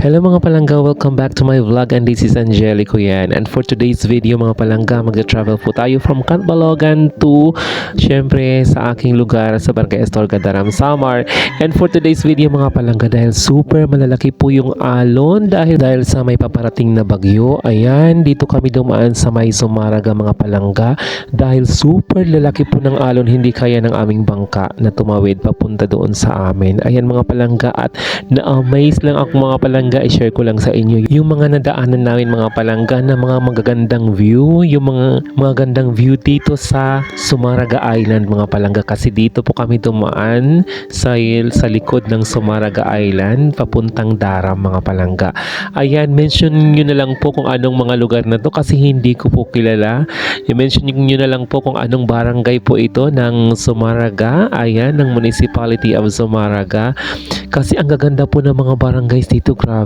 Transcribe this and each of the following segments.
Hello mga palangga, welcome back to my vlog and this is Angelico yan. And for today's video mga palangga, mag-travel po tayo from Catbalogan to syempre sa aking lugar sa Barangay Estorga, Daram, Samar. And for today's video mga palangga, dahil super malalaki po yung alon dahil dahil sa may paparating na bagyo, ayan, dito kami dumaan sa may Sumaraga mga palangga dahil super lalaki po ng alon, hindi kaya ng aming bangka na tumawid papunta doon sa amin. Ayan mga palangga at na-amaze lang ako mga palangga, i-share ko lang sa inyo yung mga nadaanan namin mga palangga na mga magagandang view, yung mga mga gandang view dito sa Sumaraga Island mga palangga kasi dito po kami dumaan sa sa likod ng Sumaraga Island papuntang Daram mga palangga. Ayan, mention nyo na lang po kung anong mga lugar na to kasi hindi ko po kilala. I-mention nyo na lang po kung anong barangay po ito ng Sumaraga. Ayan, ng Municipality of Sumaraga. Kasi ang gaganda po ng mga barangays dito, grabe.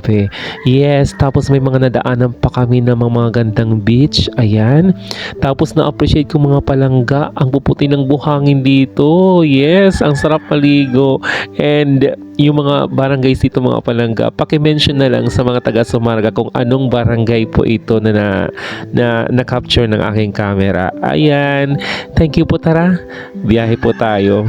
Yes, tapos may mga nadaanan pa kami ng mga, mga gandang beach. Ayan. Tapos na-appreciate ko mga palangga, ang puputi ng buhangin dito. Yes, ang sarap maligo. And yung mga barangays dito mga palangga, paki-mention na lang sa mga taga Sumarga kung anong barangay po ito na na, na, na-capture ng aking camera. Ayan. Thank you po tara. Biyahe po tayo.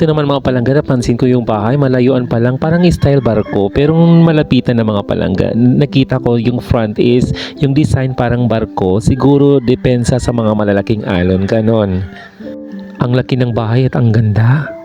Ito naman mga palangga, napansin ko yung bahay, malayuan pa lang, parang style barko. Pero malapitan ng mga palangga, nakita ko yung front is, yung design parang barko. Siguro depensa sa mga malalaking alon, ganon. Ang laki ng bahay at ang ganda.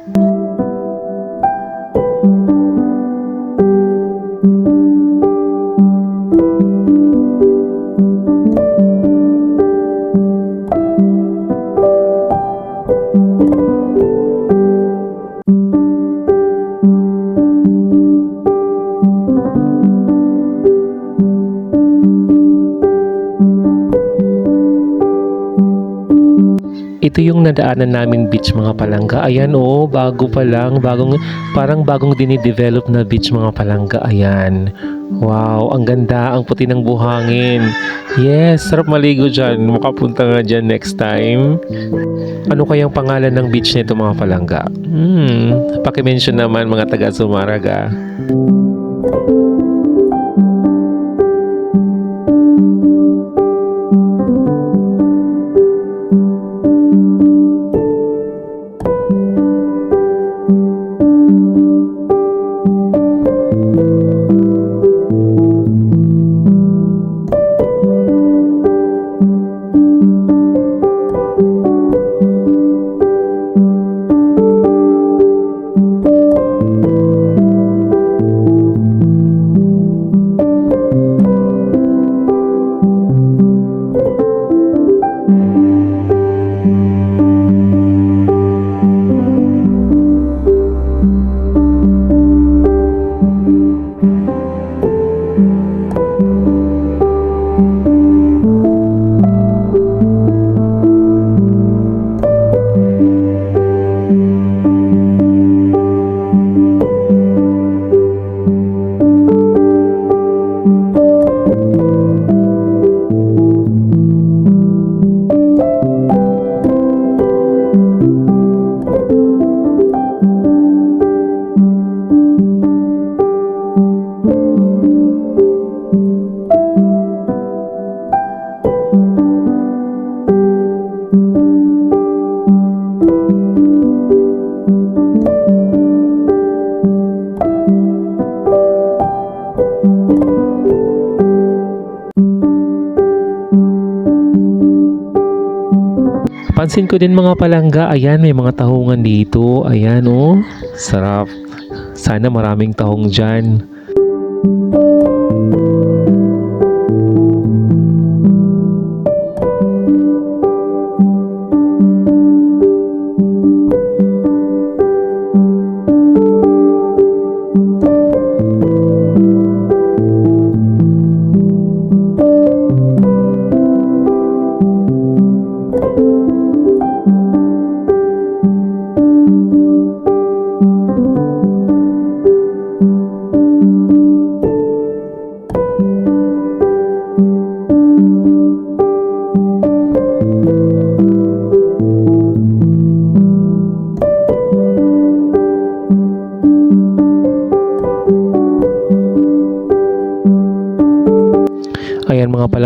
Ito yung nadaanan namin beach mga palangga. Ayan oh, bago pa lang, bagong parang bagong dinidevelop na beach mga palangga. Ayan. Wow, ang ganda, ang puti ng buhangin. Yes, sarap maligo dyan. Makapunta nga dyan next time. Ano kayang pangalan ng beach nito mga palangga? Hmm, pakimension naman mga taga Sumaraga. Pansin ko din mga palangga, ayan may mga tahungan dito. Ayan oh, sarap. Sana maraming tahong dyan.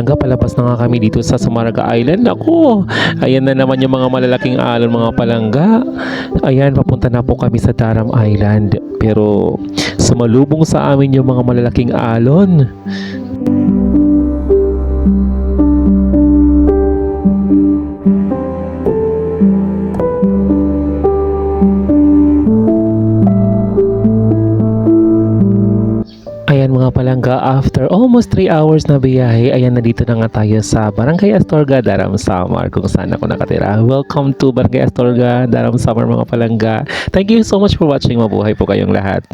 Palangga, palabas na nga kami dito sa Samaraga Island. Ako, ayan na naman yung mga malalaking alon mga palangga. Ayan, papunta na po kami sa Daram Island. Pero sumalubong sa amin yung mga malalaking alon. Palangga, after almost 3 hours na biyahe, ayan na dito na nga tayo sa Barangay Astorga, Daram Samar, kung saan ako nakatira. Welcome to Barangay Astorga, Daram Samar mga palangga. Thank you so much for watching. Mabuhay po kayong lahat.